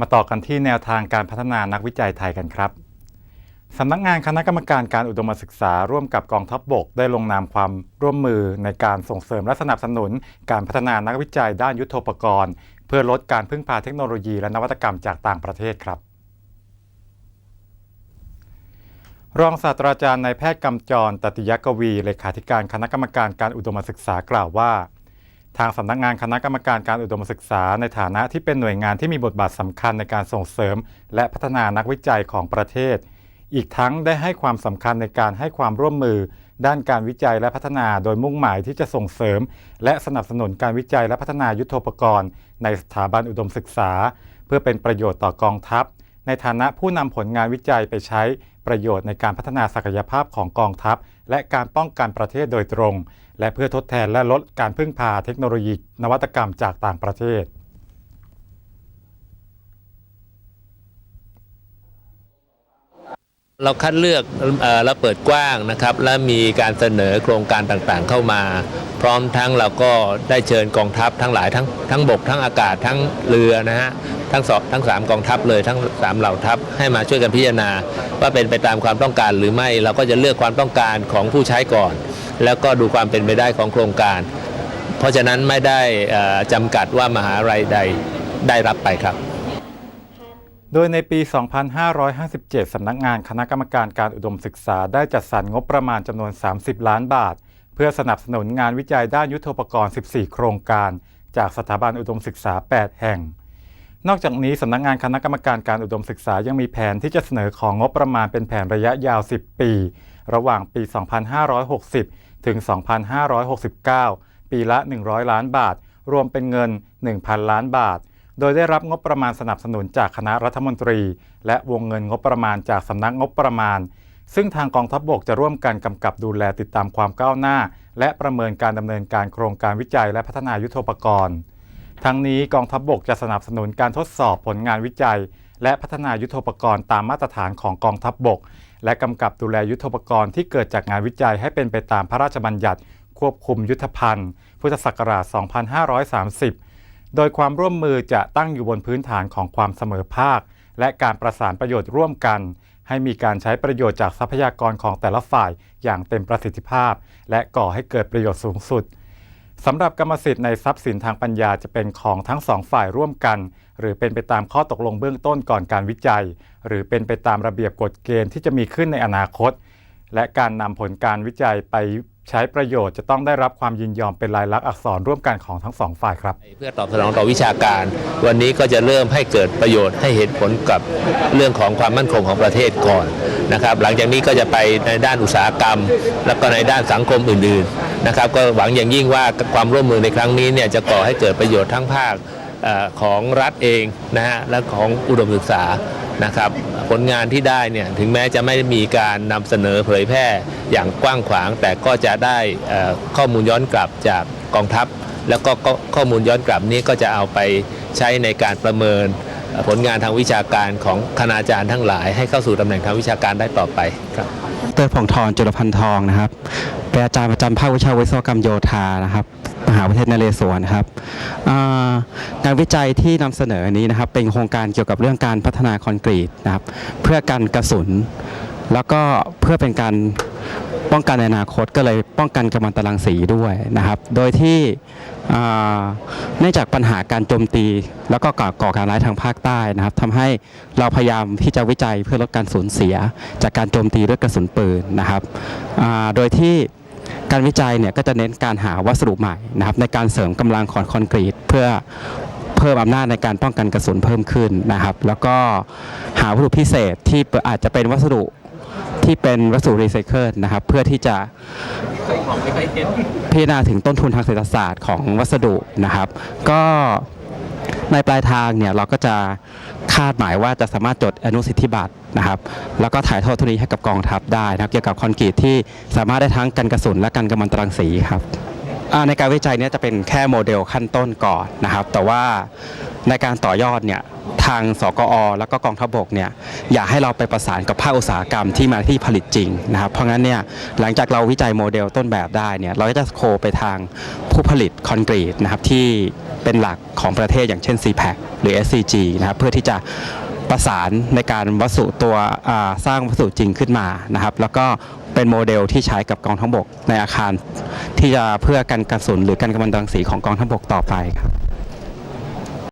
มาต่อกันที่แนวทางการพัฒนานักวิจัยไทยกันครับสำนักงานคณะกรรมการการอุดมศึกษาร่วมกับกองทัพบบก ได้ลงนามความร่วมมือในการส่งเสริมและสนับสนุน การพัฒนานักวิจัยด้านยุทโธปกรณ์ เพื่อลดการพึ่งพาเทคโนโลยีและนวัตกรรมจากต่างประเทศครับ รองศาสตราจารย์นายแพทย์กำจรตติยกวีเลขาธิการคณะกรรมการการอุดมศึกษากล่าวว่า ทางสำนักงานคณะกรรมการการอุดมศึกษา ในฐานะที่เป็นหน่วยงานที่มีบทบาทสำคัญในการส่งเสริม และพัฒนานักวิจัยของประเทศ อีกทั้งได้ให้ความสำคัญในการให้ความร่วมมือ ด้านการวิจัยและพัฒนาโดยมุ่งหมายที่จะส่งเสริม และสนับสนุนการวิจัยและพัฒนายุทโธปกรณ์ ในสถาบันอุดมศึกษา เพื่อเป็นประโยชน์ต่อกองทัพ ในฐานะผู้นำผลงานวิจัยไปใช้ประโยชน์ในการพัฒนาศักยภาพของกองทัพ และการป้องกันประเทศโดยตรง และเพื่อทดแทนและลดการพึ่งพาเทคโนโลยีนวัตกรรมจากต่างประเทศ เราคัดเลือกเอ่อและเปิดกว้างนะครับ และมีการเสนอโครงการต่างๆเข้ามา พร้อมทั้งเราก็ได้เชิญกองทัพทั้งหลายทั้งทั้งบกทั้งอากาศทั้งเรือนะฮะทั้งสองทั้งสามกองทัพเลยทั้งสามเหล่าทัพให้มาช่วยกันพิจารณา ว่าเป็นไปตามความต้องการหรือไม่เราก็จะเลือกความต้องการของผู้ใช้ก่อน แล้วก็ดูความเป็นไปได้ของโครงการ เพราะฉะนั้นไม่ได้จำกัดว่ามหาลัยใดได้รับไปครับ โดยในปี 2557 สำนักงานคณะกรรมการการอุดมศึกษาได้จัดสรรงบประมาณจำนวน 30 ล้านบาท เพื่อสนับสนุนงานวิจัยด้านยุทโธปกรณ์ 14 โครงการ จากสถาบันอุดมศึกษา 8 แห่ง นอกจากนี้สำนักงานคณะกรรมการการอุดมศึกษายังมีแผนที่จะเสนอของงบประมาณเป็นแผนระยะยาว 10 ปี ระหว่างปี 2560 ถึง 2569 ปีละ 100 ล้านบาท รวมเป็นเงิน 1,000 ล้านบาท โดยได้รับงบประมาณสนับสนุนจากคณะรัฐมนตรี และวงเงินงบประมาณจากสำนักงบประมาณ ซึ่งทางกองทัพบบกจะร่วมกันกำกับดูแลติดตามความก้าวหน้า และประเมินการดำเนินการโครงการวิจัยและพัฒนายุทโธปกรณ์ ทั้งนี้กองทัพบบกจะสนับสนุนการทดสอบผลงานวิจัย และพัฒนายุทโธปกรณ์ตามมาตรฐานของกองทัพบบก และกำกับดูแลยุทโธปกรณ์ที่เกิดจากงานวิจัยให้เป็นไปตามพระราชบัญญัติ ควบคุมยุทธภัณฑ์ พุทธศักราช 2530 โดยความร่วมมือจะตั้งอยู่บนพื้นฐานของความเสมอภาค และการประสานประโยชน์ร่วมกัน ให้มีการใช้ประโยชน์จากทรัพยากรของแต่ละฝ่ายอย่างเต็มประสิทธิภาพ และก่อให้เกิดประโยชน์สูงสุด สำหรับกรรมสิทธิ์ในทรัพย์สินทางปัญญาจะเป็นของทั้งสองฝ่ายร่วมกัน หรือเป็นไปตามข้อตกลงเบื้องต้นก่อนการวิจัย หรือเป็นไปตามระเบียบกฎเกณฑ์ที่จะมีขึ้นในอนาคต และการนำผลการวิจัยไปใช้ประโยชน์จะต้องได้รับความยินยอมเป็นลายลักษณ์อักษรร่วมกันของทั้งสองฝ่ายครับ เพื่อตอบสนองต่อวิชาการ วันนี้ก็จะเริ่มให้เกิดประโยชน์ให้เห็นผลกับเรื่องของความมั่นคงของประเทศก่อนนะครับ หลังจากนี้ก็จะไปในด้านอุตสาหกรรม แล้วก็ในด้านสังคมอื่น ๆ นะครับก็หวังอย่างยิ่งว่าความร่วมมือในครั้งนี้เนี่ยจะก่อให้เกิดประโยชน์ทั้งภาคอของรัฐเองนะฮะและของอุดมศึกษานะครับผลงานที่ได้เนี่ยถึงแม้จะไม่มีการนำเสนอเผยแพร่อย่างกว้างขวาง แต่ก็จะได้ข้อมูลย้อนกลับจากกองทัพ แล้วก็ข้อมูลย้อนกลับนี้ก็จะเอาไปใช้ในการประเมินผลงานทางวิชาการของคณาจารย์ทั้งหลาย ให้เข้าสู่ตำแหน่งทางวิชาการได้ต่อไปครับ ดรผ่องทองจุลพันธ์ทองนะครับเป็นอาจารย์ประจำภาควิชาวิศวกรรมโยธานะครับมหาวิทยาลัยนเรศวรครับงานวิจัยที่นำเสนอนี้นะครับ เป็นโครงการเกี่ยวกับเรื่องการพัฒนาคอนกรีตนะครับ เพื่อกันกระสุน แล้วก็เพื่อเป็นการ ป้องกันในอนาคตก็เลยป้องกันกัมมันตรังสีด้วยนะครับ โดยที่เนื่องจากปัญหาการโจมตี แล้วก็ก่อก่อการร้ายทางภาคใต้นะครับทำให้เราพยายามที่จะวิจัยเพื่อลดการสูญเสีย จากการโจมตีด้วยกระสุนปืนนะครับโดยที่การวิจัยเนี่ยก็จะเน้นการหาวัสดุใหม่นะครับในการเสริมกำลังของคอนกรีต เพื่อเพิ่มอำนาจในการป้องกันกระสุนเพิ่มขึ้นนะครับ แล้วก็หาวัสดุพิเศษที่อาจจะเป็นวัสดุ ที่เป็นวัสดุรีไซเคิลนะครับเพื่อที่จะพิจารณาถึงต้นทุนทางเศรษฐศาสตร์ของวัสดุนะครับ ก็ในปลายทางเนี่ยเราก็จะคาดหมายว่าจะสามารถจดอนุสิทธิบัตรนะครับ แล้วก็ถ่ายทอดทุนนี้ให้กับกองทัพได้นะครับ เกี่ยวกับคอนกรีตที่สามารถได้ทั้งกันกระสุนและกันกัมมันตรังสีครับ ในการวิจัยเนี้จะเป็นแค่โมเดลขั้นต้นก่อนนะครับ แต่ว่าในการต่อยอดเนี่ยทางสกอ แล้วก็กองทัพบกเนี่ยอยากให้เราไปประสานกับภาคอุตสาหกรรมที่มาที่ผลิตจริงนะครับ เพราะงั้นเนี่ยหลังจากเราวิจัยโมเดลต้นแบบได้เนี่ยเราก็จะโคไปทางผู้ผลิตคอนกรีตนะครับที่เป็นหลักของประเทศอย่างเช่น CPAC หรือ SCG นะครับเพื่อที่จะ ประสานในการวัสดุตัวสร้างวัสดุจริงขึ้นมานะครับ แล้วก็เป็นโมเดลที่ใช้กับกองทัพบกในอาคาร ที่จะเพื่อกันกระสุนหรือกันกำมะถันรังสีของกองทัพบกต่อไปครับ